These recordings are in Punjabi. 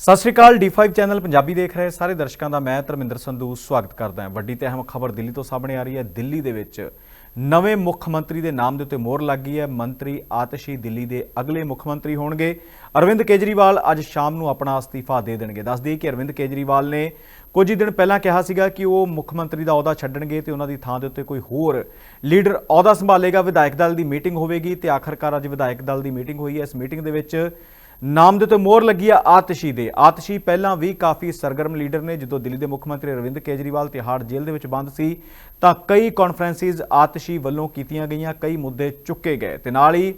ਸਤਿ ਸ਼੍ਰੀ ਅਕਾਲ D5 ਚੈਨਲ ਪੰਜਾਬੀ ਦੇਖ ਰਹੇ ਸਾਰੇ ਦਰਸ਼ਕਾਂ ਦਾ ਮੈਂ ਧਰਮਿੰਦਰ ਸੰਧੂ ਸਵਾਗਤ ਕਰਦਾ ਹਾਂ। ਵੱਡੀ ਤੇ ਅਹਿਮ ਖਬਰ ਦਿੱਲੀ ਤੋਂ ਸਾਹਮਣੇ ਆ ਰਹੀ ਹੈ। ਦਿੱਲੀ ਦੇ ਵਿੱਚ ਨਵੇਂ ਮੁੱਖ ਮੰਤਰੀ ਦੇ ਨਾਮ ਦੇ ਉੱਤੇ ਮੋਹਰ ਲੱਗ ਗਈ ਹੈ। ਮੰਤਰੀ ਆਤਸ਼ੀ ਦਿੱਲੀ ਦੇ ਅਗਲੇ ਮੁੱਖ ਮੰਤਰੀ ਹੋਣਗੇ। ਅਰਵਿੰਦ ਕੇਜਰੀਵਾਲ ਅੱਜ ਸ਼ਾਮ ਨੂੰ ਆਪਣਾ ਅਸਤੀਫਾ ਦੇ ਦੇਣਗੇ। ਦੱਸ ਦਈਏ ਕਿ ਅਰਵਿੰਦ ਕੇਜਰੀਵਾਲ ਨੇ ਕੁਝ ਹੀ ਦਿਨ ਪਹਿਲਾਂ ਕਿਹਾ ਸੀਗਾ ਕਿ ਉਹ ਮੁੱਖ ਮੰਤਰੀ ਦਾ ਅਹੁਦਾ ਛੱਡਣਗੇ ਤੇ ਉਹਨਾਂ ਦੀ ਥਾਂ ਦੇ ਉੱਤੇ ਕੋਈ ਹੋਰ ਲੀਡਰ ਅਹੁਦਾ ਸੰਭਾਲੇਗਾ। ਵਿਧਾਇਕ ਦਲ ਦੀ ਮੀਟਿੰਗ ਹੋਵੇਗੀ ਤੇ ਆਖਰਕਾਰ ਅੱਜ ਵਿਧਾਇਕ ਦਲ ਦੀ ਮੀਟਿੰਗ ਹੋਈ ਹੈ। ਇਸ ਮੀਟਿੰਗ ਦੇ ਵਿੱਚ ਨਾਮ ਦੇ ਉੱਤੇ ਮੋਹਰ ਲੱਗੀ ਆ ਆਤਸ਼ੀ ਦੇ। ਆਤਸ਼ੀ ਪਹਿਲਾਂ ਵੀ ਕਾਫੀ ਸਰਗਰਮ ਲੀਡਰ ਨੇ, ਜਦੋਂ ਦਿੱਲੀ ਦੇ ਮੁੱਖ ਮੰਤਰੀ ਅਰਵਿੰਦ ਕੇਜਰੀਵਾਲ ਤਿਹਾੜ ਜੇਲ੍ਹ ਦੇ ਵਿੱਚ ਬੰਦ ਸੀ, ਤਾਂ ਕਈ ਕਾਨਫਰੰਸਿਸ ਆਤਸ਼ੀ ਵੱਲੋਂ ਕੀਤੀਆਂ ਗਈਆਂ, ਕਈ ਮੁੱਦੇ ਚੁੱਕੇ ਗਏ ਤੇ ਨਾਲ ਹੀ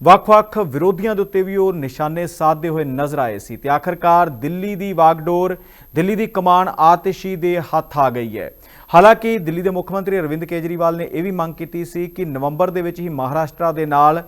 ਵੱਖ-ਵੱਖ ਵਿਰੋਧੀਆਂ ਦੇ ਉੱਤੇ ਵੀ ਉਹ ਨਿਸ਼ਾਨੇ ਸਾਧਦੇ ਹੋਏ ਨਜ਼ਰ ਆਏ ਸੀ ਤੇ ਆਖਰਕਾਰ ਦਿੱਲੀ ਦੀ ਵਾਗਡੋਰ, ਦਿੱਲੀ ਦੀ ਕਮਾਨ ਆਤਸ਼ੀ ਦੇ ਹੱਥ ਆ ਗਈ ਹੈ। ਹਾਲਾਂਕਿ ਦਿੱਲੀ ਦੇ ਮੁੱਖ ਮੰਤਰੀ ਅਰਵਿੰਦ ਕੇਜਰੀਵਾਲ ਨੇ ਇਹ ਵੀ ਮੰਗ ਕੀਤੀ ਸੀ ਕਿ ਨਵੰਬਰ ਦੇ ਵਿੱਚ ਹੀ ਮਹਾਰਾਸ਼ਟਰ ਦੇ ਨਾਲ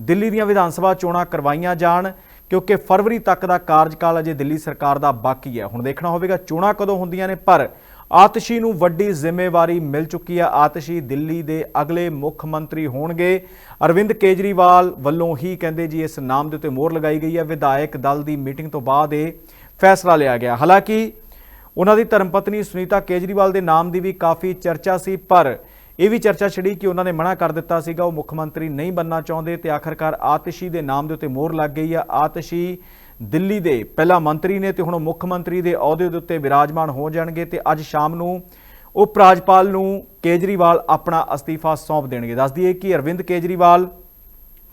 ਦਿੱਲੀ ਦੀਆਂ ਵਿਧਾਨ ਸਭਾ ਚੋਣਾਂ ਕਰਵਾਈਆਂ ਜਾਣ ਕਿਉਂਕਿ ਫਰਵਰੀ ਤੱਕ ਦਾ ਕਾਰਜਕਾਲ ਅਜੇ ਦਿੱਲੀ ਸਰਕਾਰ ਦਾ ਬਾਕੀ ਹੈ। ਹੁਣ ਦੇਖਣਾ ਹੋਵੇਗਾ ਚੋਣਾਂ ਕਦੋਂ ਹੁੰਦੀਆਂ ਨੇ, ਪਰ ਆਤਸ਼ੀ ਨੂੰ ਵੱਡੀ ਜ਼ਿੰਮੇਵਾਰੀ ਮਿਲ ਚੁੱਕੀ ਹੈ। ਆਤਸ਼ੀ ਦਿੱਲੀ ਦੇ ਅਗਲੇ ਮੁੱਖ ਮੰਤਰੀ ਹੋਣਗੇ। ਅਰਵਿੰਦ ਕੇਜਰੀਵਾਲ ਵੱਲੋਂ ਹੀ ਕਹਿੰਦੇ ਜੀ ਇਸ ਨਾਮ ਦੇ ਉੱਤੇ ਮੋਹਰ ਲਗਾਈ ਗਈ ਹੈ। ਵਿਧਾਇਕ ਦਲ ਦੀ ਮੀਟਿੰਗ ਤੋਂ ਬਾਅਦ ਇਹ ਫੈਸਲਾ ਲਿਆ ਗਿਆ। ਹਾਲਾਂਕਿ ਉਹਨਾਂ ਦੀ ਧਰਮਪਤਨੀ ਸੁਨੀਤਾ ਕੇਜਰੀਵਾਲ ਦੇ ਨਾਮ ਦੀ ਵੀ ਕਾਫੀ ਚਰਚਾ ਸੀ, ਪਰ ਇਹ ਵੀ ਚਰਚਾ ਛਿੜੀ ਕਿ ਉਹਨਾਂ ਨੇ ਮਨਾ ਕਰ ਦਿੱਤਾ ਸੀਗਾ, ਉਹ ਮੁੱਖ ਮੰਤਰੀ ਨਹੀਂ ਬੰਨਣਾ ਚਾਹੁੰਦੇ ਤੇ ਆਖਰਕਾਰ ਆਤਸ਼ੀ ਦੇ ਨਾਮ ਦੇ ਉੱਤੇ ਮੋਹਰ ਲੱਗ ਗਈ ਆ। ਆਤਸ਼ੀ ਦਿੱਲੀ ਦੇ ਪਹਿਲਾ ਮੰਤਰੀ ਨੇ ਤੇ ਹੁਣ ਮੁੱਖ ਮੰਤਰੀ ਦੇ ਅਹੁਦੇ ਦੇ ਉੱਤੇ ਵਿਰਾਜਮਾਨ ਹੋ ਜਾਣਗੇ ਤੇ ਅੱਜ ਸ਼ਾਮ ਨੂੰ ਉਪ ਰਾਜਪਾਲ ਨੂੰ ਕੇਜਰੀਵਾਲ ਆਪਣਾ ਅਸਤੀਫਾ ਸੌਂਪ ਦੇਣਗੇ। ਦੱਸ ਦਈਏ ਕਿ ਅਰਵਿੰਦ ਕੇਜਰੀਵਾਲ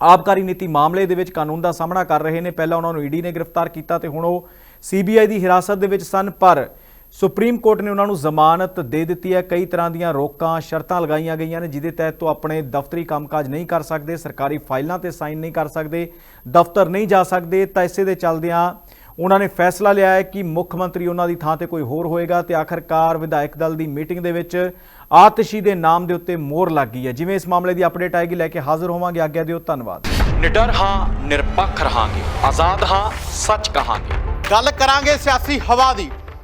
ਆਬਕਾਰੀ ਨੀਤੀ ਮਾਮਲੇ ਦੇ ਵਿੱਚ ਕਾਨੂੰਨ ਦਾ ਸਾਹਮਣਾ ਕਰ ਰਹੇ ਨੇ। ਪਹਿਲਾਂ ਉਹਨਾਂ ਨੂੰ ਈਡੀ ਨੇ ਗ੍ਰਿਫਤਾਰ ਕੀਤਾ ਤੇ ਹੁਣ ਉਹ ਸੀਬੀਆਈ ਦੀ ਹਿਰਾਸਤ ਦੇ ਵਿੱਚ ਸਨ, ਪਰ ਸੁਪਰੀਮ ਕੋਰਟ ਨੇ ਉਹਨਾਂ ਨੂੰ ਜ਼ਮਾਨਤ ਦੇ ਦਿੱਤੀ ਹੈ। ਕਈ ਤਰ੍ਹਾਂ ਦੀਆਂ ਰੋਕਾਂ ਸ਼ਰਤਾਂ ਲਗਾਈਆਂ ਗਈਆਂ ਨੇ ਜਿਹਦੇ ਤਹਿਤ ਉਹ ਆਪਣੇ ਦਫ਼ਤਰੀ ਕੰਮਕਾਜ ਨਹੀਂ ਕਰ ਸਕਦੇ ਸਰਕਾਰੀ ਫਾਈਲਾਂ ਤੇ ਸਾਈਨ ਨਹੀਂ ਕਰ ਸਕਦੇ ਦਫ਼ਤਰ ਨਹੀਂ ਜਾ ਸਕਦੇ। ਤਾਂ ਇਸੇ ਦੇ ਚੱਲਦਿਆਂ ਉਹਨਾਂ ਨੇ ਫੈਸਲਾ ਲਿਆ ਹੈ ਕਿ ਮੁੱਖ ਮੰਤਰੀ ਉਹਨਾਂ ਦੀ ਥਾਂ ਤੇ ਕੋਈ ਹੋਰ ਹੋਏਗਾ ਤੇ ਆਖਰਕਾਰ ਵਿਧਾਇਕ ਦਲ ਦੀ ਮੀਟਿੰਗ ਦੇ ਵਿੱਚ ਆਤਸ਼ੀ ਦੇ ਨਾਮ ਦੇ ਉੱਤੇ ਮੋਹਰ ਲੱਗ ਗਈ ਹੈ। ਜਿਵੇਂ ਇਸ ਮਾਮਲੇ ਦੀ ਅਪਡੇਟ ਆਏਗੀ ਲੈ ਕੇ ਹਾਜ਼ਰ ਹੋਵਾਂਗੇ। ਆਗਿਆ ਦਿਓ ਧੰਨਵਾਦ। ਨਿਡਰ ਹਾਂ ਨਿਰਪੱਖ ਰਹਾਂਗੇ। ਆਜ਼ਾਦ ਹਾਂ ਸੱਚ ਕਹਾਂਗੇ। ਗੱਲ ਕਰਾਂਗੇ ਸਿਆਸੀ ਹਵਾ ਦੀ।